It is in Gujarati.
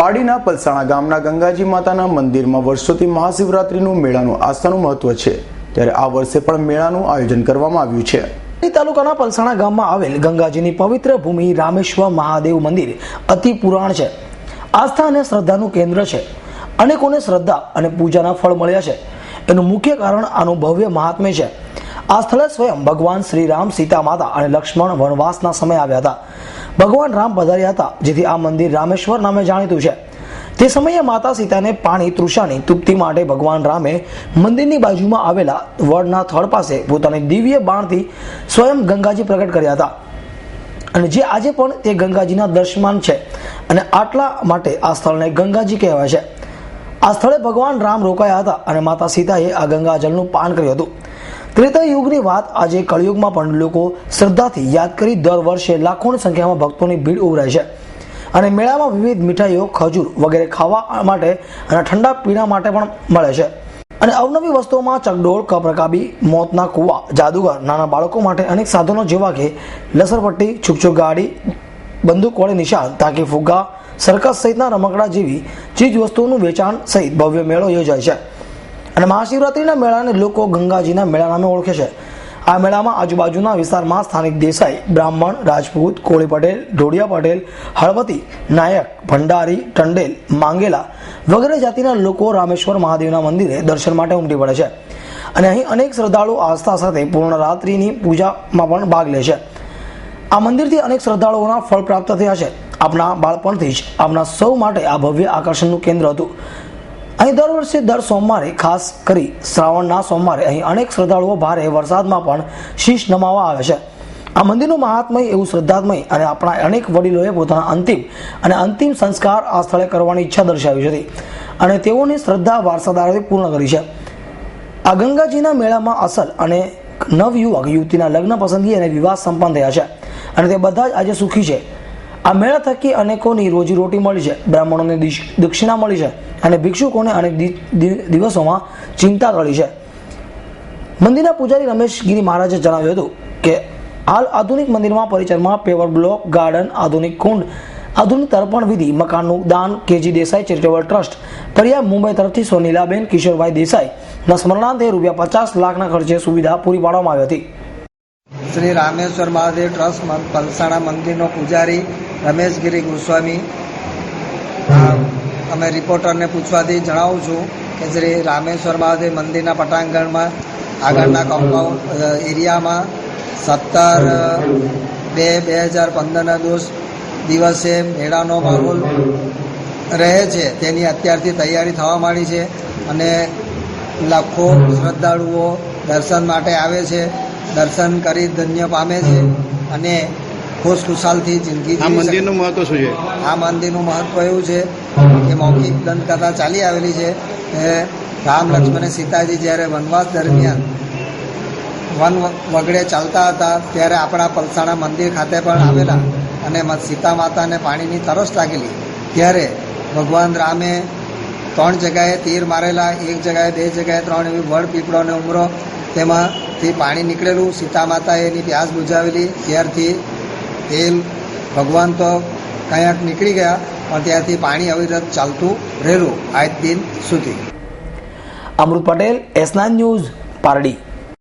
પાડીના પલસાણા ગામના ગંગાજી માતાના મંદિરમાં વર્ષોથી મહાશિવરાત્રિનું મેળાનું આસ્થાનું મહત્વ છે. ત્યારે આ વર્ષે પણ મેળાનું આયોજન કરવામાં આવ્યું છે. તાલુકાના પલસાણા ગામમાં આવેલ ગંગાજીની પવિત્ર ભૂમિ રામેશ્વર મહાદેવ મંદિર અતિ પુરાણ છે. આસ્થા અને શ્રદ્ધાનું કેન્દ્ર છે. અનેકોને શ્રદ્ધા અને પૂજાના ફળ મળ્યા છે. એનું મુખ્ય કારણ આનું ભવ્ય મહાત્મ્ય છે. આ સ્થળે સ્વયં ભગવાન શ્રી રામ સીતા માતા અને લક્ષ્મણ વનવાસના સમય આવ્યા હતા. ભગવાન રામ પધાર્યા હતા, જેથી આ મંદિર રામેશ્વર નામે જાણીતું છે. તે સમયે માતા સીતાને પાણી તૃષાની તૃપ્તિ માટે ભગવાન રામે મંદિરની બાજુમાં આવેલા વડના થળ પાસે પોતાની દિવ્ય બાણથી સ્વયં ગંગાજી પ્રગટ કર્યા હતા. અને જે આજે પણ તે ગંગાજીના દર્શમાન છે અને આટલા માટે આ સ્થળને ગંગાજી કહેવાય છે. આ સ્થળે ભગવાન રામ રોકાયા હતા અને માતા સીતાએ આ ગંગાજળનું પાન કર્યું હતું. ત્રેતા યુગની વાત આજે કળિયુગમાં પણ લોકો શ્રદ્ધાથી યાદ કરી દર વર્ષે લાખોની સંખ્યામાં ભક્તોની ભીડ ઉભરાય છે. અને મેળામાં વિવિધ મીઠાઈઓ, ખજૂર વગેરે ખાવા માટે અને ઠંડા પીણા માટે પણ મળે છે. અને અવનવી વસ્તુઓમાં ચકડોળ, કપરકાબી, મોતના કૂવા, જાદુગર, નાના બાળકો માટે અનેક સાધનો જેવા કે લસરપટ્ટી છુકછુક ગાડી બંદૂક વડે નિશાન તાકી ફુગ્ગા, સરકસ સહિતના રમકડા જેવી ચીજ વસ્તુઓનું વેચાણ સહિત ભવ્ય મેળો યોજાય છે. અને મહાશિવરાત્રિના મેળાને લોકો ગંગાજીના મેળા નામે ઓળખે છે. આ મેળામાં આજુબાજુના વિસ્તારમાં સ્થાનિક દેસાઈ, બ્રાહ્મણ, રાજપૂત, કોળી પટેલ ઢોડિયા પટેલ, હળવતી, નાયક, ભંડારી, ટંડેલ, માંગેલા વગેરે જાતિના લોકો રામેશ્વર મહાદેવના મંદિરે દર્શન માટે ઉમટી પડે છે. અને અહીં અનેક શ્રદ્ધાળુ આસ્થા સાથે પૂર્ણ રાત્રિની પૂજામાં પણ ભાગ લે છે. આ મંદિરથી અનેક શ્રદ્ધાળુઓના ફળ પ્રાપ્ત થયા છે. આપણા બાળપણથી જ આપણા સૌ માટે આ ભવ્ય આકર્ષણનું કેન્દ્ર હતું. અહીં દર વર્ષે દર સોમવારે, ખાસ કરી શ્રાવણના સોમવારે, અહીં અનેક શ્રદ્ધાળુઓ ભારે વરસાદમાં પણ શીશ નમાવા આવે છે. આ મંદિરનું મહાત્મય એવું શ્રદ્ધાત્મય અને આપણા અનેક વડીલોએ પોતાના અંતિમ અને અંતિમ સંસ્કાર આ સ્થળે કરવાની ઈચ્છા દર્શાવી હતી અને તેઓની શ્રદ્ધા વારસાદારોએ પૂર્ણ કરી છે. આ ગંગાજીના મેળામાં અસલ અને નવયુવક યુવતીના લગ્ન પસંદગી અને વિવાહ સંપન્ન થયા છે. અને તે બધા જ આજે સુખી છે. આ મેળા થકી અનેકોની રોજીરોટી મળી છે. બ્રાહ્મણોને દક્ષિણા મળી છે અને ભિક્ષુકોને અનેક દિવસોમાં ચિંતા ટળી છે. મંદિરના પૂજારી રમેશ ગીરી મહારાજે જણાવ્યું હતું કે, હાલ આધુનિક મંદિરમાં પરિચરમાં પેવર બ્લોક, ગાર્ડન, આધુનિક કુંડ, આધુનિક તર્પણ વિધિ, મકાનનું દાન, K G Desai charitable trust Pariya Mumbai તરફથી સોનીલાબેન, કિશોરભાઈ દેસાઈના સ્મરણાર્થે રૂપિયા પચાસ લાખના ખર્ચે સુવિધા પૂરી પાડવામાં આવી હતી. શ્રી રામેશ્વર મહાદેવ ટ્રસ્ટ પલસાણા મંદિરનો પૂજારી રમેશગીરી ગોસ્વામી. અમે રિપોર્ટરને પૂછવાથી જણાવું છું કે શ્રી રામેશ્વર મહાદેવ મંદિરના પટાંગણમાં, આગળના કમ્પાઉન્ડ એરિયામાં સત્તર બે બે હજાર પંદરના દોષ દિવસે મેળાનો માહોલ રહે છે. તેની અત્યારથી તૈયારી થવા માંડી છે અને લાખો શ્રદ્ધાળુઓ દર્શન માટે આવે છે. દર્શન કરી ધન્ય પામે છે અને ખુશખુશાલથી જિંદગી આ મંદિરનું મહત્વ શું છે? આ મંદિરનું મહત્વ એવું છે કે મૌખિક દંતકથા ચાલી આવેલી છે. કે રામ લક્ષ્મણ અને સીતાજી જ્યારે વનવાસ દરમિયાન વન વગડે ચાલતા હતા ત્યારે આપણા પલસાણા મંદિર ખાતે પણ આવેલા અને સીતા માતાને પાણીની તરસ લાગેલી. ત્યારે ભગવાન રામે ત્રણ જગાએ તીર મારેલા એક જગાએ બે જગાએ ત્રણ એવી વડ પીપળો અને ઉમરો તેમાંથી પાણી નીકળેલું. સીતા માતાએ એની પ્યાસ બુજાવેલી. ત્યારથી તેલ, ભગવાન તો કંઈક નીકળી ગયા, પણ ત્યારથી પાણી અવિરત ચાલતું રહેલું આજ દિન સુધી. અમૃત પટેલ એસના ન્યૂઝ પારડી.